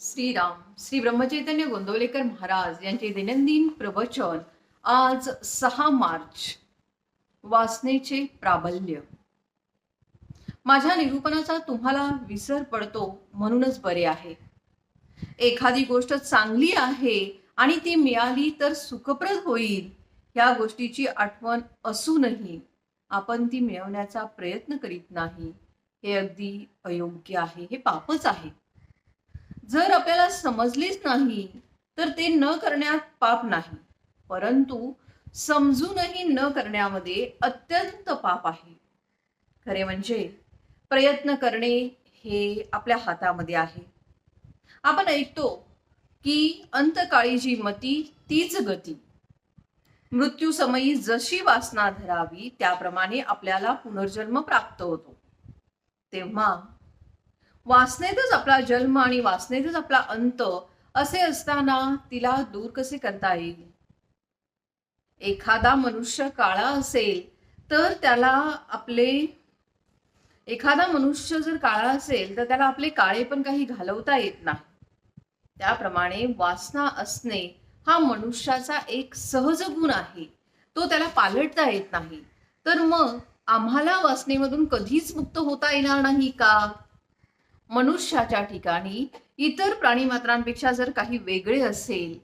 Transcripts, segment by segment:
श्रीराम श्री ब्रह्मचैतन्य गोंदवलेकर महाराज यांचे दैनंदिन प्रवचन आज सहा मार्च. वासनेचे प्राबल्य. माझ्या निरूपणाचा तुम्हाला विसर पडतो म्हणूनच बरे आहे. एखादी गोष्ट चांगली आहे आणि ती मिळाली तर सुखप्रद होईल या गोष्टीची आठवण असूनही आपण ती मिळवण्याचा प्रयत्न करीत नाही. हे अगदी अयोग्य आहे हे पापच आहे. जर आपल्याला समजलीच नाही तर ते न करण्यात पाप नाही. परंतु समजूनही न करण्यामध्ये अत्यंत पाप आहे. खरे म्हणजे प्रयत्न करणे हे आपल्या हातामध्ये आहे. आपण ऐकतो की अंतकाळी जी मती तीच गती. मृत्यूसमयी जशी वासना धरावी त्याप्रमाणे आपल्याला पुनर्जन्म प्राप्त होतो. तेव्हा वासनेतच आपला जन्म आणि वासनेतच आपला अंत असे असताना तिला दूर कसे करता येईल? एखादा मनुष्य काळा असेल तर त्याला आपले एखादा मनुष्य जर काळा असेल तर त्याला आपले काळे पण काही घालवता येत नाही. त्याप्रमाणे वासना असणे हा मनुष्याचा एक सहज गुण आहे. तो त्याला पालटता येत नाही. तर मग आम्हाला वासनेमधून कधीच मुक्त होता येणार नाही का? मनुष्याच्या ठिकाणी इतर प्राणीमात्रांपेक्षा जर काही वेगळे असेल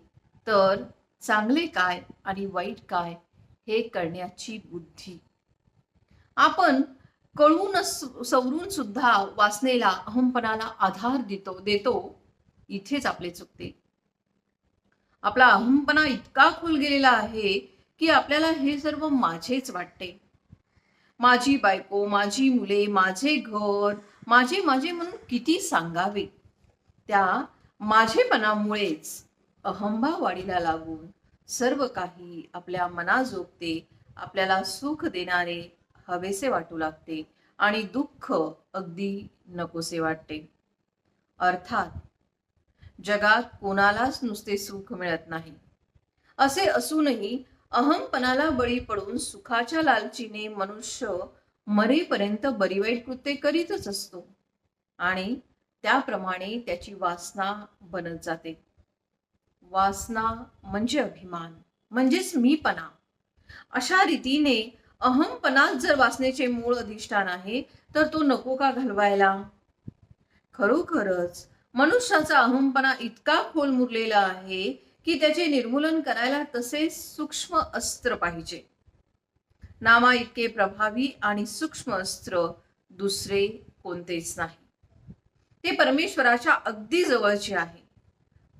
तर चांगले काय आणि वाईट काय हे करण्याची बुद्धी. आपण कळून सवरून सुद्धा वासनेला अहमपणाला आधार देतो देतो इथेच आपले चुकते. आपला अहमपणा इतका खोल गेलेला आहे की आपल्याला हे सर्व माझेच वाटते. माझी बायको माझी मुले माझे घर माझे माझे म्हणून किती सांगावे? त्या माझेपणामुळेच अहंभा वाढीला लागून सर्व काही आपल्या मनाजोगते आपल्याला सुख देणारे हवेसे वाटू लागते आणि दुःख अगदी नकोसे वाटते. अर्थात जगात कोणालाच नुसते सुख मिळत नाही. असे असूनही अहमपणाला बळी पडून सुखाच्या लालचीने मनुष्य मरेपर्यंत बरी वाईट कृत्ये करीतच असतो. आणि त्याप्रमाणे त्याची वासना बनत जाते. वासना म्हणजे अभिमान म्हणजेच मीपणा. अशा रीतीने अहमपणात जर वासनेचे मूळ अधिष्ठान आहे तर तो नको का घालवायला? खरोखरच मनुष्याचा अहमपणा इतका खोल मुरलेला आहे की त्याचे निर्मूलन करायला तसे सूक्ष्म अस्त्र पाहिजे. नामा इतके प्रभावी आणि सूक्ष्म अस्त्र दुसरे कोणतेच नाही. ते परमेश्वराच्या अगदी जवळचे आहे.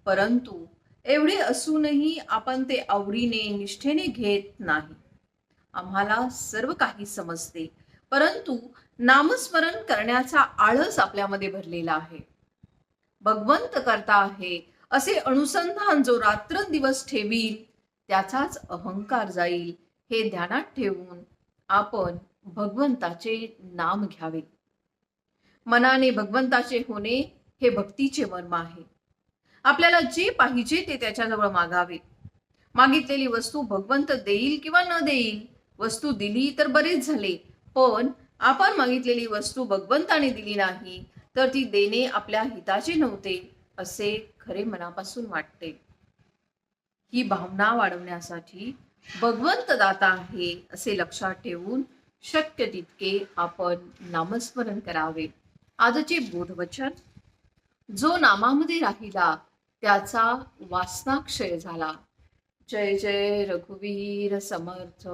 परंतु एवढे असूनही आपण ते आवडीने निष्ठेने घेत नाही. आम्हाला सर्व काही समजते. परंतु नामस्मरण करण्याचा आळस आपल्यामध्ये भरलेला आहे. भगवंत करता आहे असे अनुसंधान जो रात्रंदिवस ठेवील त्याचाच अहंकार जाईल हे ध्यानात ठेवून आपण भगवंताचे नाम घ्यावे. मनाने भगवंताचे होणे हे भक्तीचे मर्म आहे. आपल्याला जे पाहिजे ते त्याच्याजवळ मागावे. मागितलेली वस्तू भगवंत देईल किंवा न देईल वस्तू दिली तर बरेच झाले पण आपण मागितलेली वस्तू भगवंताने दिली नाही तर ती देणे आपल्या हिताचे नव्हते असे खरे मनापासून वाटते. ही भावना वाढवण्यासाठी भगवंत दाता आहे असे लक्षात ठेवून शक्य तितके आपण नामस्मरण करावे. आजचे बोधवचन जो नामामध्ये राहिला त्याचा वासनाक्षय झाला. जय जय रघुवीर समर्थ.